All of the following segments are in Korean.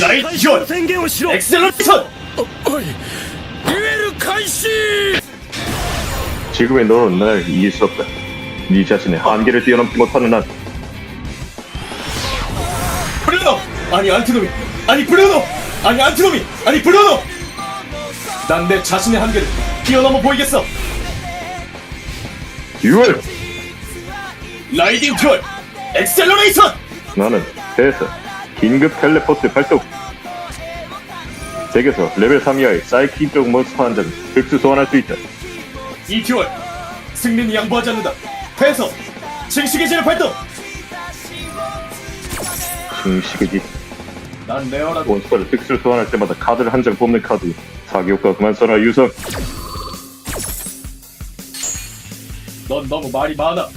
ライジョン宣言をしろ 엑셀러션 おいデュエル開始 지금의 너는 날 이길 수 없다. 네 자신의 한계를 뛰어넘지 못하는 난 브루노 아니 안티노미 아니 브루노 아니 안티노미 아니 브루노 난 내 자신의 한계를 뛰어넘어 보이겠어 듀얼! 라이딩 듀얼 엑셀러레이션 나는 대에서 긴급 텔레포트 발동 덱에서 레벨 3 이하의 사이키 쪽 몬스터 한 장을 흡수 소환할 수 있다. 이 듀얼 승리는 양보하지 않는다 패서 증식의 진을 발동 증식이지. 난 레어라고 몬스터를 흡수 소환할 때마다 카드를 한 장 뽑는 카드. 사기 효과 그만 써라 유성. 넌 너무 말이 많아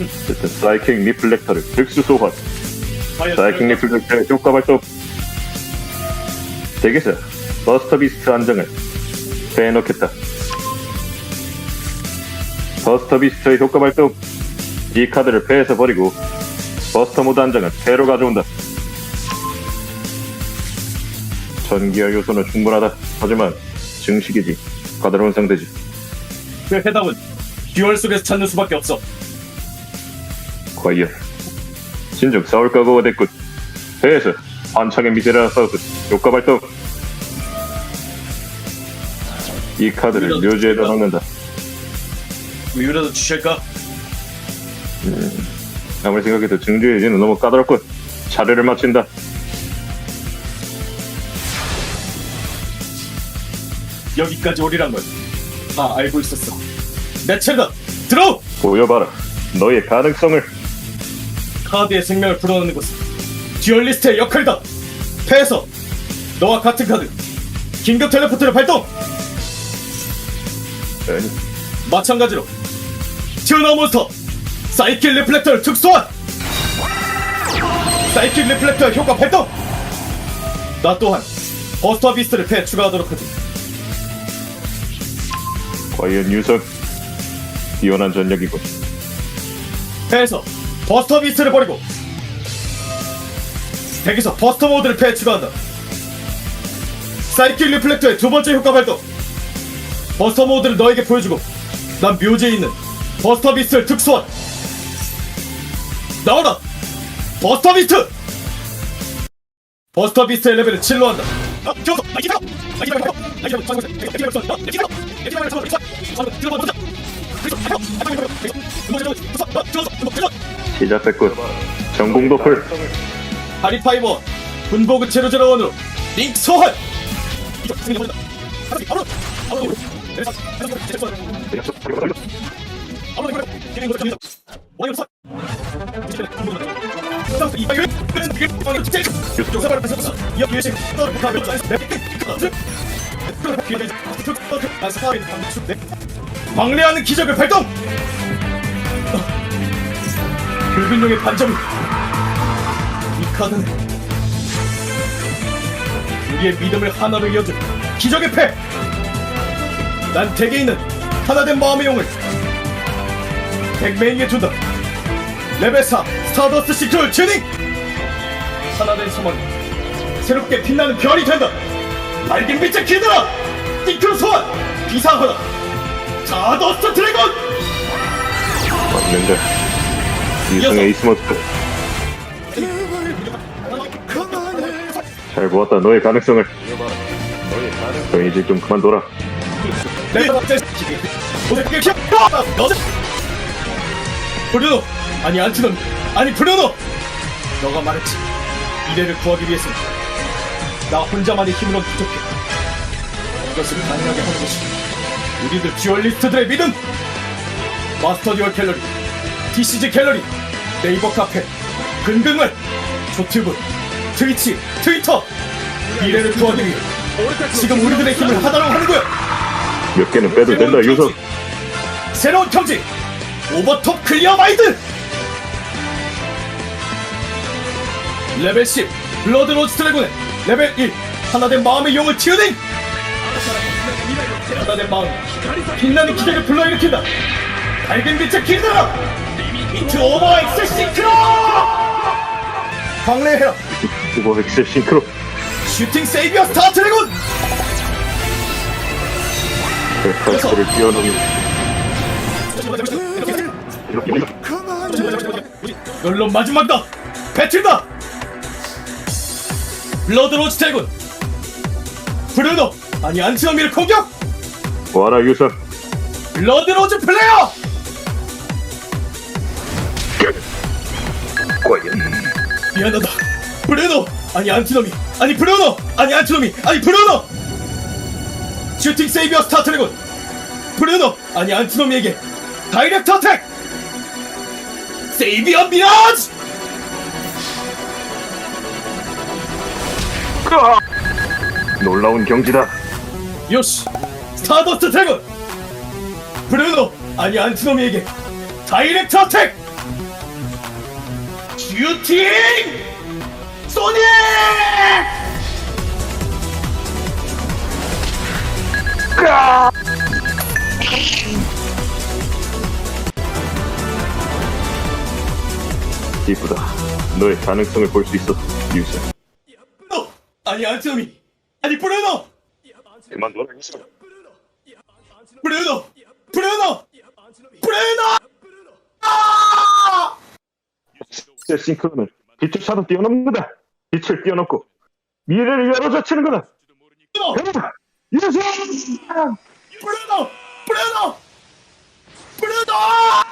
어쨌든 사이킹 리플렉터를 흡수 소환. 사이킹 리플렉터의 효과 발동. 덱에서 버스터 비스트 한 장을 빼놓겠다. 버스터 비스트의 효과 발동. 이 카드를 패에서 버리고 버스터 모드 한 장을 패로 가져온다. 전기와 요소는 충분하다. 하지만 증식이지. 까다로운 상대지. 그 해답은 듀얼 속에서 찾는 수밖에 없어 과연 진정 싸울 각오가 됐군. 패에서 한창의 미세라 싸우듯 효과 발동. 이 카드를 묘지에다 넣는다. 우유라도 주실까? 아무리 생각해도 증주의 의지는 너무 까다롭군. 차례를 마친다. 여기까지 오리란 걸다 알고 있었어 내 차례다 들어! 보여봐라. 너의 가능성을. 카드의 생명을 불어넣는 것은 듀얼리스트의 역할이다. 패에서 너와 같은 카드 긴급 텔레포트를 발동! 아니, 마찬가지로 튀어나온 몬스터 사이킬 리플렉터를 특수한! 사이킬 리플렉터 효과 발동! 나 또한 버스터 비스트를 패에 추가하도록 하지. 과연 유성. 뛰어난 전략이군. 패에서 버스터 비스트를 버리고 덱에서 버스터 모드를 패에 추가한다 사이킬 리플렉터의 두 번째 효과 발동 버스터 모드를 너에게 보여주고 난 묘지에 있는 버스터 비스트를 특수한 나와라 버스터 비스트 버스터 비스트의 레벨을 7로 한다 아, 시작됐군. 전공 도플. 하리파이버 군복은 제로 제로 원으로 링크 소환. 아, 광래하는 기적을 발동! 붉은 용의 반점이 이 카드는 우리의 믿음을 하나로 이어줄 기적의 패! 난 덱에 있는 하나된 마음의 용을 덱 메인에 둔다 레벨 4 스타더스트 시크를 튜닝! 하나된 소망이 새롭게 빛나는 별이 된다 밝은 빛의 길들아! 띵크로 소환! 비상하다 스타더스트 드래곤! 맞는데. 유성의 에이스 모드. 잘 보았다. 너의 가능성을. 너 이제 좀 그만둬라. 브루노 아니 안티노미 아니 브루노 너가 말했지 미래를 구하기 위해서는 나 혼자만의 힘으론 부족해 이것을 가능하게 하는 것이 우리들 듀얼리스트들의 믿음! 마스터 듀얼 갤러리 DCG 갤러리 네이버 카페 근근을 조튜브 트위치 트위터! 미래를 구하기 위해 지금 우리들의 힘을 하나로 하는 거야 몇 개는 빼도 된다, 유성. 새로운 경지 오버톱 클리어 마이드! 레벨 10 블러드 로즈 드래곤의 레벨 1 하나된 마음의 용을 튀어 낸 하나된 마음 빛나는 기적을 불러일으킨다. 밝은 빛의 길들아 비트 오버 엑스 시크로! 광래해라. 오버 엑셀 싱크로. 슈팅 세이비어 스타 드래곤! 백화스를 뛰어넘는 이걸로 마지막다 배틀다! 블러드로즈 드래곤! 브루노 아니 안티노미를 공격! 와라 유선 블러드로즈 플레이어! 미안하다. 브루노! 아니 안티노미! 아니 브루노! 아니 안티노미! 아니 브루노! 슈팅 세이비어 스타 드래곤! 브루노! 아니 안티노미에게 다이렉트 어택! 세이비어 미라즈! 놀라운 경지다 요시 스타더스트 드래곤! 브루노 아니 안티노미에게 다이렉트 어택! 슈팅 소닉 이쁘다. 너의 가능성을 볼 수 있어 유선 아니 안티노미! 아니 브루노 그만 놀아 유선 브루노! 브루노! 브루노! 아! 엑셀 싱크로는 빛을 차도 뛰어넘는다. 빛을 뛰어넘고 미래를 열어젖히는 거다. 브루노! 유선 브루노! 브루노! 브루노